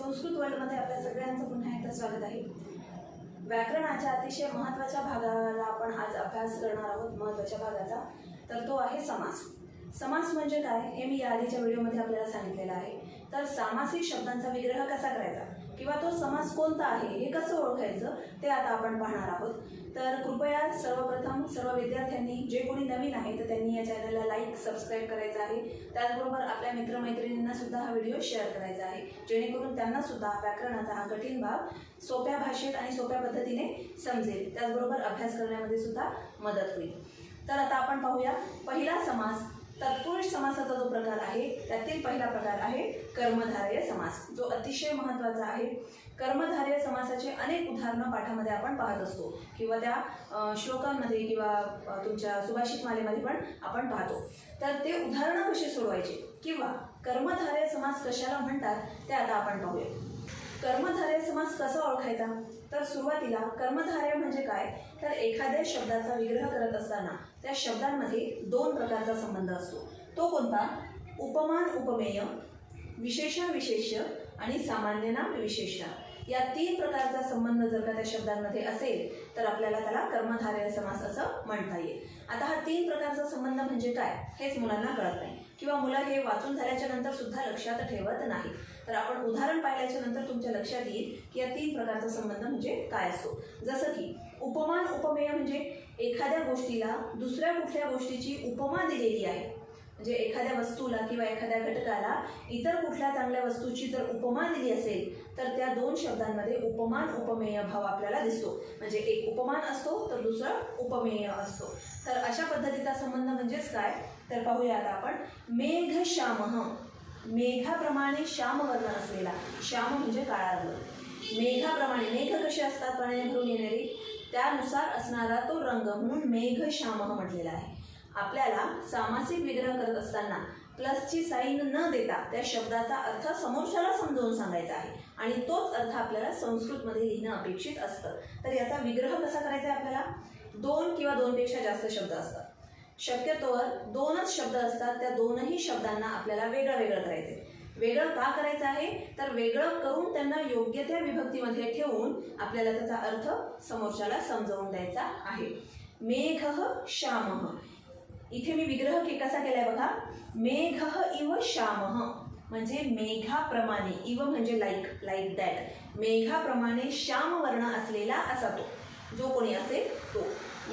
संस्कृत वर्ल्डमध्ये आपल्या सगळ्यांचं पुन्हा एकदा स्वागत आहे. व्याकरणाच्या अतिशय महत्त्वाच्या भागाला आपण आज अभ्यास करणार आहोत महत्त्वाच्या भागाचा. तर तो आहे समास. समास म्हणजे काय हे मी या आधीच्या व्हिडिओमध्ये आपल्याला सांगितलेलं आहे. तर सामासिक शब्दांचा विग्रह कसा करायचा? किंवा तो समास कोणता आहे हे कसं ओळखायचं ते आता आपण पाहणार आहोत. तर कृपया सर्वप्रथम सर्व विद्यार्थ्यांनी जे कोणी नवीन आहे तर त्यांनी या चॅनलला लाईक सबस्क्राईब करायचं आहे. त्याचबरोबर आपल्या मित्रमैत्रिणींना सुद्धा हा व्हिडिओ शेअर करायचा आहे. जेणेकरून त्यांना सुद्धा व्याकरणाचा हा कठीण भाग सोप्या भाषेत आणि सोप्या पद्धतीने समजेल. त्याचबरोबर अभ्यास करण्यामध्ये सुद्धा मदत होईल. तर आता आपण पाहूया पहिला समास तत्पुरुष समासाचा जो प्रकार आहे त्यातील पहिला प्रकार आहे कर्मधारय समास जो अतिशय महत्त्वाचा आहे. कर्मधारय समासाचे अनेक उदाहरणं पाठामध्ये आपण पाहत असतो किंवा त्या श्लोकांमध्ये किंवा तुमच्या सुभाषित मालेमध्ये पण आपण पाहतो. तर ते उदाहरणं कशी सोडवायचे? किंवा कर्मधारय समास कशाला म्हणतात ते आता आपण पाहूया. कर्मधारय समास कसा ओळखायचा? तर सुरुवातीला कर्मधारय म्हणजे काय? तर एखाद्या शब्दाचा विग्रह करत असताना त्या शब्दांमध्ये दोन प्रकारचा संबंध असतो. तो कोणता? उपमान उपमेय विशेषण आणि सामान्य नाम विशेषण या तीन प्रकारचा संबंध जर का त्या शब्दांमध्ये असेल तर आपल्याला त्याला कर्मधारय समास असं म्हणता येईल. आता हा तीन प्रकारचा संबंध म्हणजे काय? हेच मुलांना कळत नाही. किंवा मुलं हे वाचून झाल्याच्यानंतर सुद्धा लक्षात ठेवत नाही तर आपण उदाहरण पाहिल्याच्या नंतर तुमच्या लक्षात येईल की या तीन प्रकारचा संबंध म्हणजे काय असतो. जसं की उपमान उपमेय म्हणजे एखाद्या गोष्टीला दुसऱ्या कुठल्या गोष्टीची उपमा दिलेली आहे. म्हणजे एखाद्या वस्तूला किंवा एखाद्या घटकाला इतर कुठल्या चांगल्या वस्तूची जर उपमा दिली असेल तर त्या दोन शब्दांमध्ये उपमान उपमेय भाव आपल्याला दिसतो. म्हणजे एक उपमान असतो तर दुसरा उपमेय असतो. तर अशा पद्धतीचा संबंध म्हणजेच काय? तर पाहूया आता आपण. मेघ मेघाप्रमाणे श्याम वर्ण असलेला श्याम म्हणजे काळा रंग. मेघाप्रमाणे मेघ कसे असतात पाण्याने भरून येणारे? त्यानुसार असणारा तो रंग म्हणून मेघ श्याम म्हटलेला आहे. आपल्याला सामासिक विग्रह करत असताना प्लसची साईन न देता त्या शब्दाचा अर्थ समोरच्याला समजावून सांगायचा आहे. आणि तोच अर्थ आपल्याला संस्कृतमध्ये लिहिणं अपेक्षित असतं. तर याचा विग्रह कसा करायचा आहे आपल्याला? दोन किंवा दोनपेक्षा जास्त शब्द असतात. शक्यतोवर दोनच शब्द असतात त्या दोनही शब्दांना आपल्याला वेगळं वेगळं करायचं वेगळं का करायचं आहे? तर वेगळं करून त्यांना योग्य त्या विभक्तीमध्ये ठेवून आपल्याला त्याचा अर्थ समोरच्याला समजावून द्यायचा आहे. मेघ श्यामः. इथे मी विग्रह के कसा केलाय बघा? मेघ इव श्यामः. म्हणजे मेघाप्रमाणे इव म्हणजे लाईक लाईक दॅट मेघाप्रमाणे श्याम वर्ण असलेला असा तो. जो कोणी असेल तो.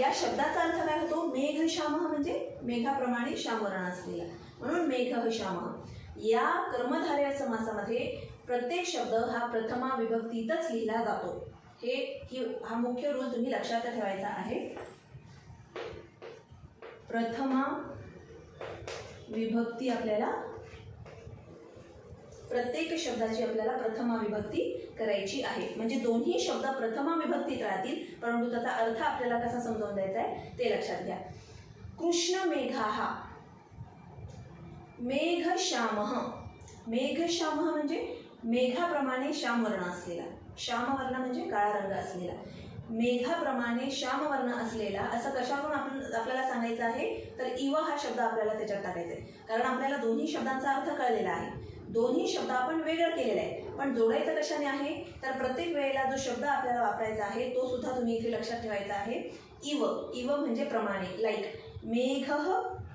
या शब्दाचा अर्थ काय होतो? मेघ श्याम म्हणजे मेघाप्रमाणे श्यामवर्ण असलेला. म्हणून मेघ श्याम या कर्मधारय समासामध्ये प्रत्येक शब्द हा प्रथमा विभक्तीतच लिहिला जातो. हे ही हा मुख्य रूल तुम्ही लक्षात ठेवायचा आहे. प्रथमा विभक्ती आपल्याला प्रत्येक शब्दाची आपल्याला प्रथमा विभक्ती करायची आहे. म्हणजे दोन्ही शब्द प्रथमा विभक्तीत राहतील परंतु त्याचा अर्थ आपल्याला कसा समजावून द्यायचा आहे ते लक्षात घ्या. कृष्ण मेघाहा मेघ श्यामः. मेघ म्हणजे मेघाप्रमाणे श्यामवर्ण असलेला. श्यामवर्ण म्हणजे काळा रंग असलेला. मेघाप्रमाणे श्यामवर्ण असलेला असं कशावरून आपण आपल्याला सांगायचं आहे? तर इव हा शब्द आपल्याला त्याच्यात टाकायचा आहे. कारण आपल्याला दोन्ही शब्दांचा अर्थ कळलेला आहे. दोन्ही शब्द आपण वेगळं केलेला आहे. पण जोडायचं कशाने आहे? तर प्रत्येक वेळेला जो शब्द आपल्याला वापरायचा आहे तो सुद्धा तुम्ही इथे लक्षात ठेवायचा आहे. इव. इव म्हणजे प्रमाणे. लाईक मेघ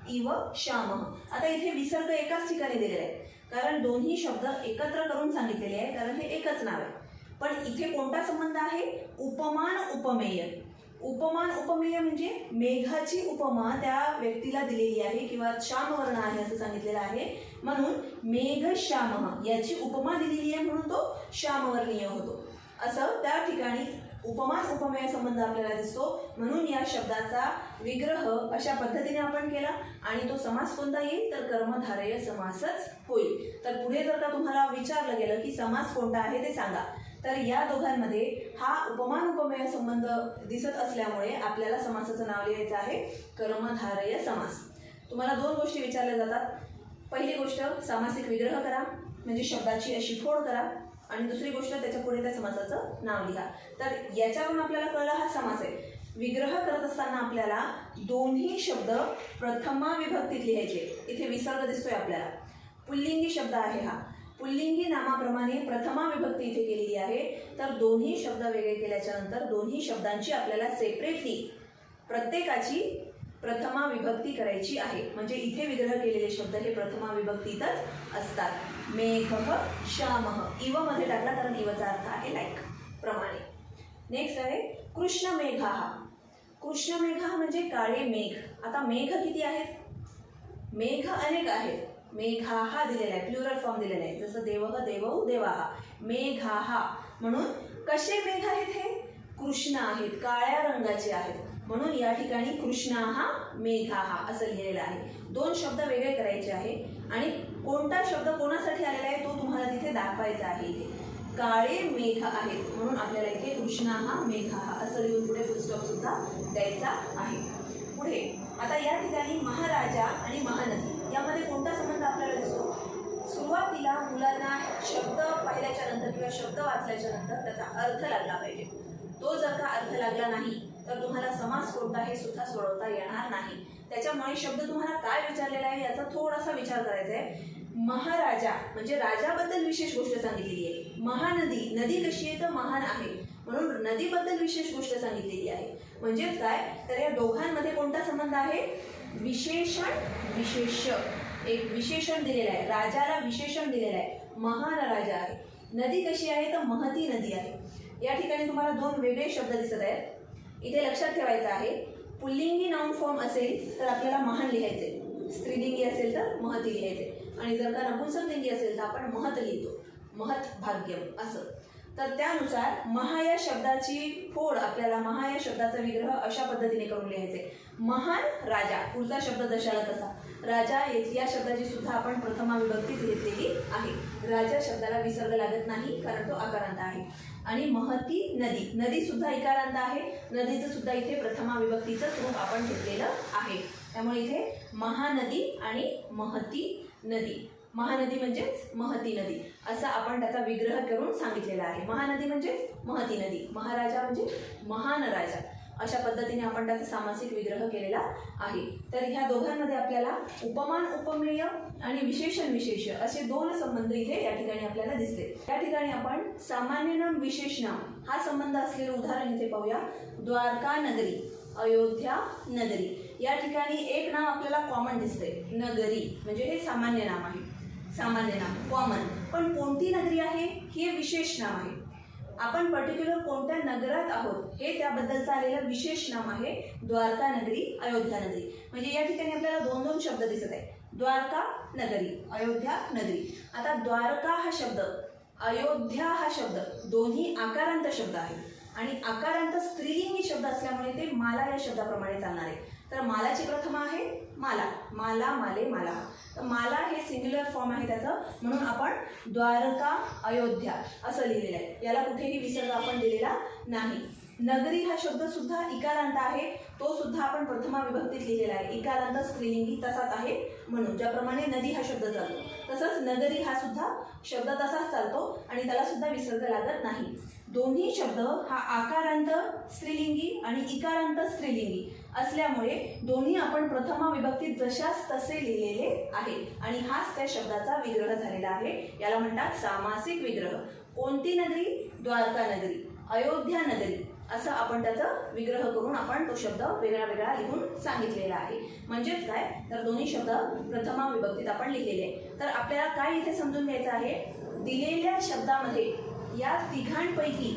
इव श्याम. आता इथे विसर्ग एकाच ठिकाणी दिलेला आहे. कारण दोन्ही शब्द एकत्र करून सांगितलेले आहे कारण हे एकच नाव आहे. पण इथे कोणता संबंध आहे? उपमान उपमेय. उपमान उपमेय म्हणजे मेघाची उपमा त्या व्यक्तीला दिलेली आहे किंवा श्यामवर्ण आहे असं सांगितलेलं आहे. म्हणून मेघ श्याम याची उपमा दिलेली आहे म्हणून तो श्यामवर्णीय होतो. असं त्या ठिकाणी उपमान उपमेय संबंध आपल्याला दिसतो. म्हणून या शब्दाचा विग्रह अशा पद्धतीने आपण केला आणि तो समास कोणता येईल? तर कर्मधारय समासच होईल. तर पुढे जर का तुम्हाला विचारलं गेलं की समास कोणता आहे ते सांगा. तर या दोघांमध्ये हा उपमान उपमेय संबंध दिसत असल्यामुळे आपल्याला समासाचं नाव लिहायचं आहे कर्मधारय समास. तुम्हाला दोन गोष्टी विचारल्या जातात. पहिली गोष्ट सामासिक विग्रह करा म्हणजे शब्दाची अशी फोड करा आणि दुसरी गोष्ट त्याच्या पुढे त्या समासाचं नाव लिहा. तर याच्यावरून आपल्याला कळलं हा समास आहे. विग्रह करत असताना आपल्याला दोन्ही शब्द प्रथमा विभक्तीत लिहायचे. इथे विसर्ग दिसतोय आपल्याला. पुल्लिंगी शब्द आहे हा. पुल्लिंगी नामाप्रमाणे प्रथमा विभक्ती इथे केलेली आहे. तर दोन्ही शब्द वेगळे केल्याच्यानंतर दोन्ही शब्दांची आपल्याला सेपरेटली प्रत्येकाची प्रथमा विभक्ती करायची आहे. म्हणजे इथे विग्रह केलेले शब्द हे प्रथमा विभक्तीतच असतात. मेघ श्यामह इवमध्ये टाकला कारण इवचा अर्थ आहे लाईक प्रमाणे. नेक्स्ट आहे कृष्ण मेघा कृष्ण मेघा म्हणजे काळे मेघ. आता मेघ किती आहेत? मेघ अनेक आहेत. मेघा हा दिलेला आहे प्लुरल फॉर्म दिलेला आहे. जसं देवह देवौ देवाहा मेघाहा म्हणून कसे मेघ आहेत हे? कृष्ण आहेत काळ्या रंगाचे आहेत. म्हणून या ठिकाणी कृष्णा हा मेघाहा असं लिहिलेलं आहे. दोन शब्द वेगळे करायचे आहे आणि कोणता शब्द कोणासाठी आलेला आहे तो तुम्हाला तिथे दाखवायचा आहे इथे. काळे मेघ आहेत म्हणून आपल्याला इथे कृष्णा हा मेघाहा असं लिहून पुढे फुलस्टॉप सुद्धा द्यायचा आहे. पुढे आता या ठिकाणी महाराजा आणि महानदी यामध्ये कोणता संबंध आपल्याला दिसतो सुरुवातीला मुलांना शब्द पाहिल्याच्या नंतर किंवा शब्द वाचल्याच्या नंतर त्याचा अर्थ लागला पाहिजे. तो जर का अर्थ लागला नाही तर तुम्हाला समास कोणता हे सुद्धा सोडवता येणार नाही. त्याच्यामुळे शब्द तुम्हाला काय विचारलेला आहे याचा थोडासा विचार करायचा आहे. महाराजा म्हणजे राजाबद्दल विशेष गोष्ट सांगितलेली आहे. महानदी नदी कशी आहे तर महान आहे. म्हणून नदीबद्दल विशेष गोष्ट सांगितलेली आहे. म्हणजेच काय? तर या दोघांमध्ये कोणता संबंध आहे? विशेषण विशेष एक विशेषण दिलेलं आहे. राजाला विशेषण दिलेलं आहे. महान राजा आहे. नदी कशी आहे तर महती नदी आहे. या ठिकाणी तुम्हाला दोन वेगळे शब्द दिसत आहेत. इथे लक्षात ठेवायचं आहे पुल्लिंगी नाऊन फॉर्म असेल तर आपल्याला महान लिहायचे स्त्रीलिंगी असेल तर महती लिहायचे आणि जर का नपुंसकलिंगी असेल तर आपण महत लिहितो. महत भाग्यम असं. तर त्यानुसार महा या शब्दाची फोड आपल्याला महा या शब्दाचा विग्रह अशा पद्धतीने करून लिहायचे महान राजा पुढचा शब्द दशाला तसा. राजा ये- या शब्दाची सुद्धा आपण प्रथमा विभक्तीच घेतलेली आहे. राजा शब्दाला विसर्ग लागत नाही कारण तो आकारांत आहे. आणि महती नदी नदी सुद्धा इकारांत आहे. नदीचं सुद्धा इथे प्रथमा विभक्तीचं रूप आपण घेतलेलं आहे. त्यामुळे इथे महानदी आणि महती नदी. महानदी म्हणजेच महती नदी असं आपण त्याचा विग्रह करून सांगितलेला आहे. महानदी म्हणजेच महती नदी. महाराजा म्हणजे महान राजा. अशा पद्धतीने आपण त्याचा सामासिक विग्रह केलेला आहे. तर ह्या दोघांमध्ये आपल्याला उपमान उपमेय आणि विशेषण विशेष असे दोन संबंध इथे या ठिकाणी आपल्याला दिसले. या ठिकाणी आपण सामान्य नाम विशेष नाम हा संबंध असलेलं उदाहरण इथे पाहूया. द्वारका नगरी अयोध्या नगरी. या ठिकाणी एक नाव आपल्याला कॉमन दिसते नगरी म्हणजे हे सामान्य नाम आहे. सामान्य नाम कॉमन पण कोणती नगरी आहे? हे विशेष नाम आहे. आपण पर्टिक्युलर कोणत्या नगरात आहोत हे त्याबद्दलचं आलेलं विशेष नाम आहे द्वारका नगरी अयोध्या नगरी. म्हणजे या ठिकाणी आपल्याला दोन दोन शब्द दिसत आहे द्वारका नगरी अयोध्या नगरी. आता द्वारका हा शब्द अयोध्या हा शब्द दोन्ही आकारांत शब्द आहे आणि आकारांत स्त्रीलिंगी शब्द असल्यामुळे ते माला या शब्दाप्रमाणे चालणार आहे. तर मालाची प्रथमा आहे माला. माला माले माला. तर माला हे सिंग्युलर फॉर्म आहे त्याचं. म्हणून आपण द्वारका अयोध्या असं लिहिलेलं आहे. याला कुठेही विसर्ग आपण दिलेला नाही. नगरी हा शब्द सुद्धा इकारांत आहे. तो सुद्धा आपण प्रथमा विभक्तीत लिहिलेला आहे. इकारांत स्त्रीलिंगी तसाच आहे म्हणून. ज्याप्रमाणे नदी हा शब्द चालतो. तसंच नगरी हा सुद्धा शब्द तसाच चालतो आणि त्याला सुद्धा विसर्ग लागत नाही. दोन्ही शब्द हा आकारांत स्त्रीलिंगी आणि इकारांत स्त्रीलिंगी असल्यामुळे दोन्ही आपण प्रथमा विभक्तीत जशाच तसे लिहिलेले आहे. आणि हाच त्या शब्दाचा विग्रह झालेला आहे. याला म्हणतात सामासिक विग्रह. कोणती नगरी? द्वारका नगरी. अयोध्या नगरी. असं आपण त्याचा विग्रह करून आपण तो शब्द वेगळा वेगळा लिहून सांगितलेला आहे. म्हणजेच काय? तर दोन्ही शब्द प्रथमा विभक्तीत आपण लिहिलेले. आहे. तर आपल्याला काय इथे समजून घ्यायचं आहे? दिलेल्या शब्दामध्ये या तिघांपैकी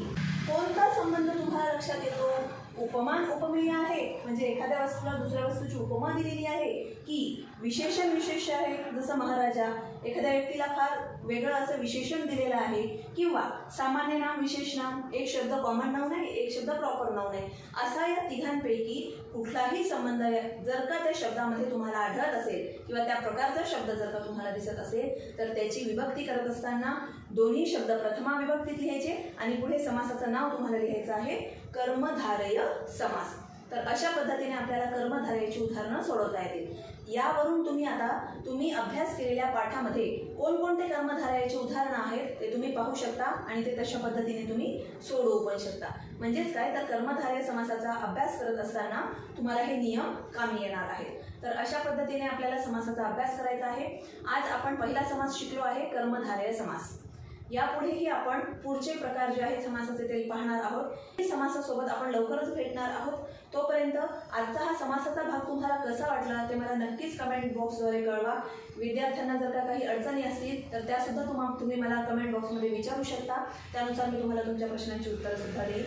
कोणता संबंध तुम्हाला लक्षात येतो? उपमान उपमेय आहे. म्हणजे एखाद्या वस्तूला दुसऱ्या वस्तूची उपमा दिलेली आहे की विशेषण विशेष आहे. जसं महाराजा एखाद्या व्यक्तीला फार वेगळं असं विशेषण दिलेलं आहे किंवा सामान्य नाम विशेष नाम एक शब्द कॉमन नाव नाही एक शब्द प्रॉपर नाव नाही असा या तिघांपैकी कुठलाही संबंध जर का त्या शब्दामध्ये तुम्हाला आढळत असेल किंवा त्या प्रकारचा शब्द जर का तुम्हाला दिसत असेल तर त्याची विभक्ती करत असताना दोन्ही शब्द प्रथमा विभक्तीत लिहायचे आणि पुढे समासाचं नाव तुम्हाला लिहायचं आहे. कर्मधारय समास. तर अशा पद्धतीने आपल्याला कर्मधारयाची उदाहरणं सोडवता येतील. यावरून तुम्ही आता तुम्ही अभ्यास केलेल्या पाठामध्ये कोणकोणते कर्मधारयाची उदाहरणं आहेत ते तुम्ही पाहू शकता आणि ते तशा पद्धतीने तुम्ही सोडवू पण शकता. म्हणजेच काय? तर कर्मधारय समासाचा अभ्यास करत असताना तुम्हाला हे नियम कामी येणार आहेत. तर अशा पद्धतीने आपल्याला समासाचा अभ्यास करायचा आहे. आज आपण पहिला समास शिकलो आहे कर्मधारय समास. यापुढेही आपण पुढचे प्रकार जे आहेत समासाचे ते पाहणार आहोत. समासासोबत आपण लवकरच भेटणार आहोत. तोपर्यंत आजचा हा समासाचा भाग तुम्हाला कसा वाटला ते मला नक्कीच कमेंट बॉक्सद्वारे कळवा. विद्यार्थ्यांना जर का काही अडचणी असतील तर त्यासुद्धा तुम्हा तुम्ही मला कमेंट बॉक्समध्ये विचारू शकता. त्यानुसार मी तुम्हाला तुमच्या प्रश्नांची उत्तरंसुद्धा देईल.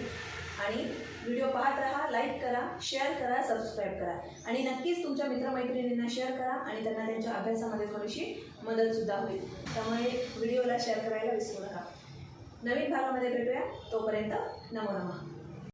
आणि व्हिडिओ पाहत राहा लाईक करा शेअर करा सबस्क्राईब करा. आणि नक्कीच तुमच्या मित्रमैत्रिणींना शेअर करा आणि त्यांना त्यांच्या अभ्यासामध्ये थोडीशी मदतसुद्धा होईल. त्यामुळे व्हिडिओला शेअर करायला विसरू नका. नवीन भागामध्ये भेटूया. तोपर्यंत नमो नमः.